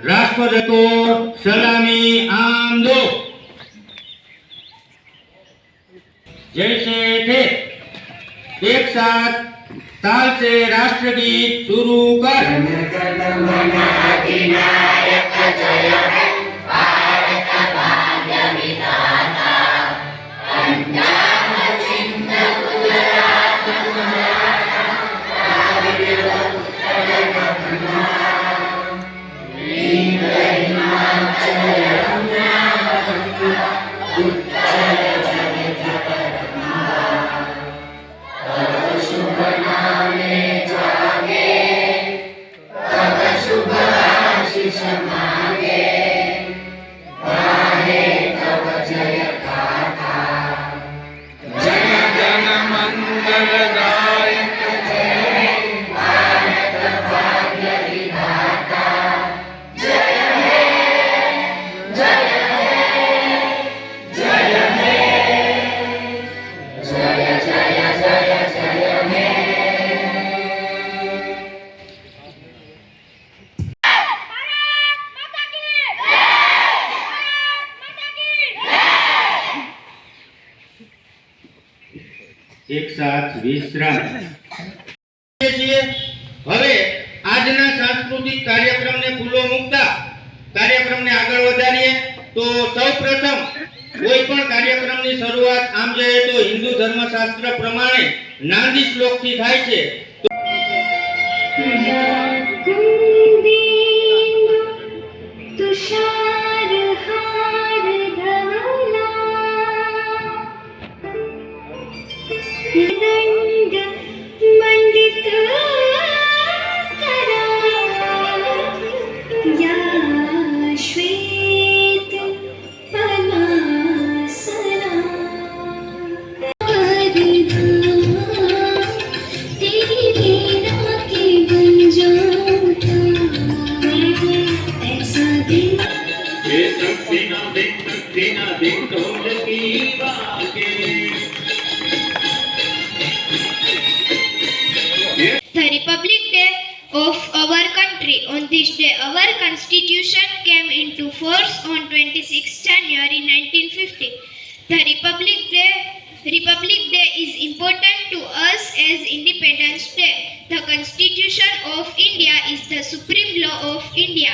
राष्ट्रपति को सलामी आम दो जैसे थे एक साथ ताल से राष्ट्रगीत शुरू कर એક સાથ વિશ્રામ. છીએ. હવે આજના સાંસ્કૃતિક કાર્યક્રમને ખુલ્લો મૂકતા કાર્યક્રમને આગળ વધારીએ તો સૌપ્રથમ કોઈ પણ કાર્યક્રમની શરૂઆત આમ જોઈએ તો હિન્દુ ધર્મશાસ્ત્ર પ્રમાણે નાંદી શ્લોકથી થાય છે. The Republic Day of our country. On this day, our constitution came into force on 26 January 1950. The Republic Day Republic Day is important to us as Independence Day. The Constitution of India is the supreme law of India.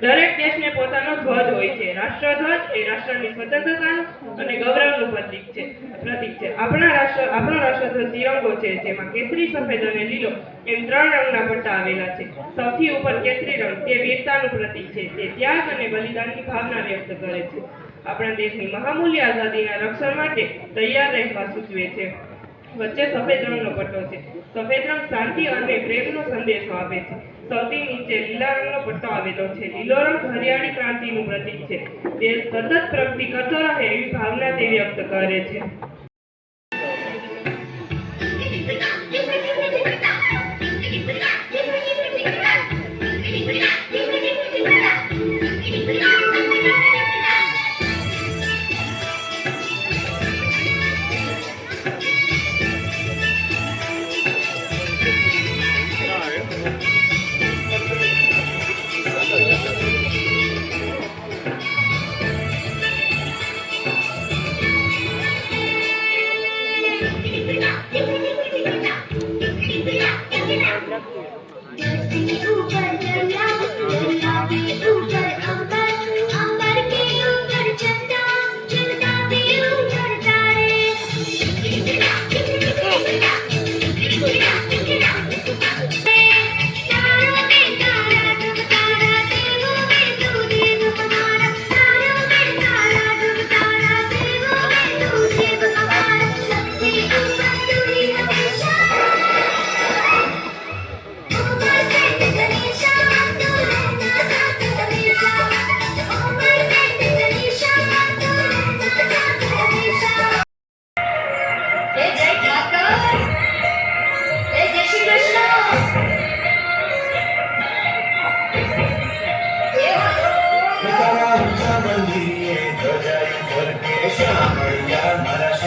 દરેક દેશને પોતાનો ધ્વજ હોય છે. રાષ્ટ્રધ્વજ એ રાષ્ટ્રની સ્વતંત્રતાનું અને ગૌરવનું પ્રતીક છે. પ્રતીક છે. આપણા રાષ્ટ્ર, આપણો રાષ્ટ્રધ્વજ તિરંગો છે, જેમાં કેસરી, સફેદ અને લીલો એમ ત્રણ રંગના પટ્ટા આવેલા છે. સૌથી ઉપર કેસરી રંગ તે વીરતાનું પ્રતીક છે. તે ત્યાગ અને બલિદાનની ભાવના વ્યક્ત કરે છે. આપણા દેશની મહામૂલ્ય આઝાદીના રક્ષણ માટે તૈયાર રહેવા સૂચવે છે. વચ્ચે સફેદ રંગનો પટ્ટો છે. સફેદ રંગ શાંતિ અને પ્રેમનો સંદેશો આપે છે. સૌથી નીચે લીલા રંગનો પટ્ટો આવેલો છે. લીલો રંગ હરિયાળી ક્રાંતિનું પ્રતીક છે. તે સતત પ્રગતિ કરતો રહે એવી ભાવના તે વ્યક્ત કરે છે.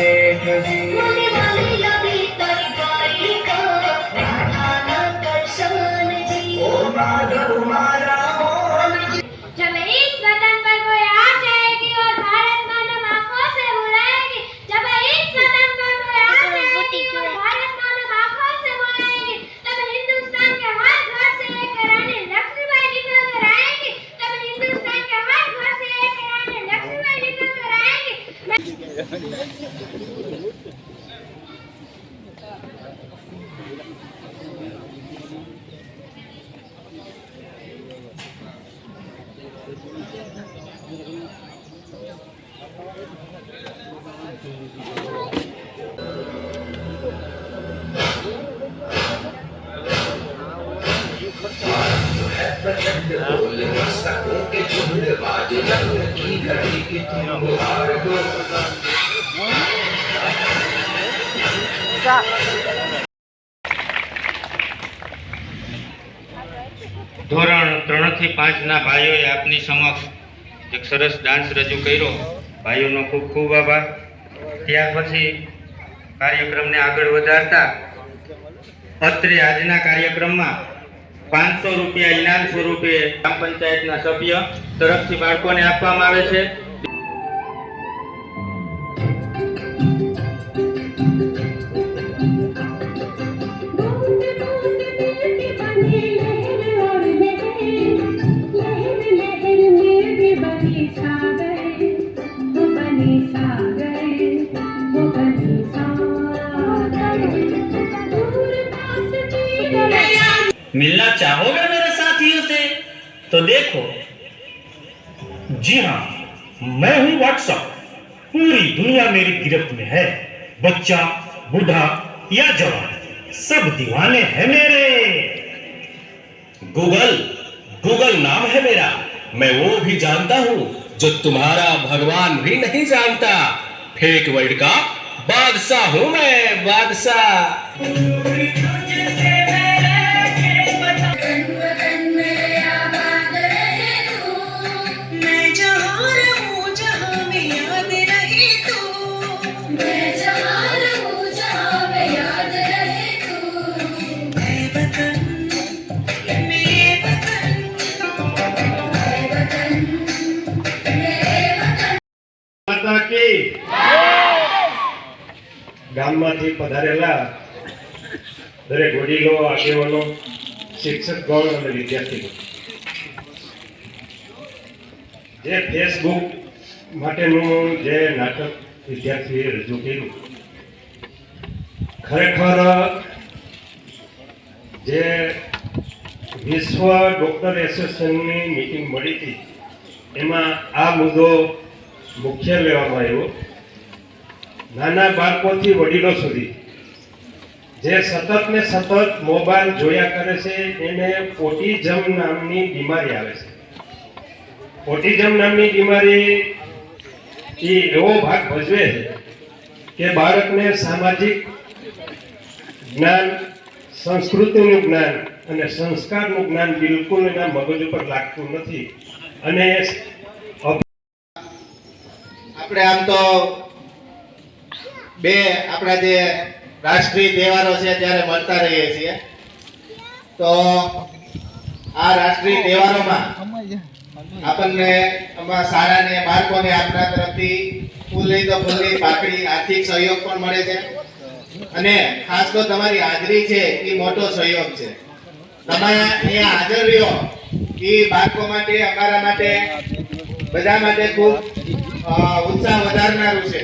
Jai Kavi ધોરણ ત્રણથી પાંચ ના ભાઈઓએ આપની સમક્ષ એક સરસ ડાન્સ રજૂ કર્યો. ભાઈઓનો ખૂબ ખૂબ આભાર. ત્યાર પછી કાર્યક્રમને આગળ વધારતા અત્રે આજના કાર્યક્રમમાં પાંચસો રૂપિયા ઇનામ સ્વરૂપે ગ્રામ પંચાયતના સભ્ય તરફથી બાળકોને આપવામાં આવે છે. मिलना चाहोगे मेरे साथियों से? तो देखो। जी हाँ मैं हूँ व्हाट्सअप पूरी दुनिया मेरी गिरफ्त में है। बच्चा, बूढ़ा या जवान, सब दीवाने हैं मेरे। गूगल गूगल नाम है मेरा। मैं वो भी जानता हूँ जो तुम्हारा भगवान भी नहीं जानता। फेक वर्ल्ड का बादशाह हूँ मैं, बादशाह। ગામમાંથી પધારેલા દરેક વડીલો, આગેવાનો શિક્ષકગણ અને વિદ્યાર્થીઓ. જે ફેસબુક માટેનું જે નાટક વિદ્યાર્થીએ રજૂ કર્યું, ખરેખર જે વિશ્વ ડોક્ટર એસોસિએશનની મિટિંગ મળી હતી, એમાં આ મુદ્દો મુખ્ય લેવામાં આવ્યો. નાના બાળકોથી વડીલો સુધી. જે સતત ને સતત મોબાઈલ જોયા કરે છે, એને ઓટિઝમ નામની બીમારી આવે છે. ઓટિઝમ નામની બીમારી એ એવો ભાગ ભજવે છે કે બાળકને સામાજિક જ્ઞાન, સંસ્કૃતિનું જ્ઞાન અને સંસ્કારનું જ્ઞાન બિલકુલ એના મગજ ઉપર લાગતું નથી. અને આપણે આમ તો બે આપણા જે રાષ્ટ્રીય તહેવારો છે ત્યારે મળતા રહીએ છીએ. તો આ રાષ્ટ્રીય તહેવારોમાં આપણને આમાં શાળાને બાળકોને આપણા તરફથી ફૂલ તો ફૂલની પાકડી આર્થિક સહયોગ પણ મળે છે. અને ખાસ તો તમારી હાજરી છે એ મોટો સહયોગ છે. તમારા અહીંયા હાજર રહ્યો એ બાળકો માટે, અમારા માટે, બધા માટે ખૂબ ઉત્સાહ વધારનારું છે.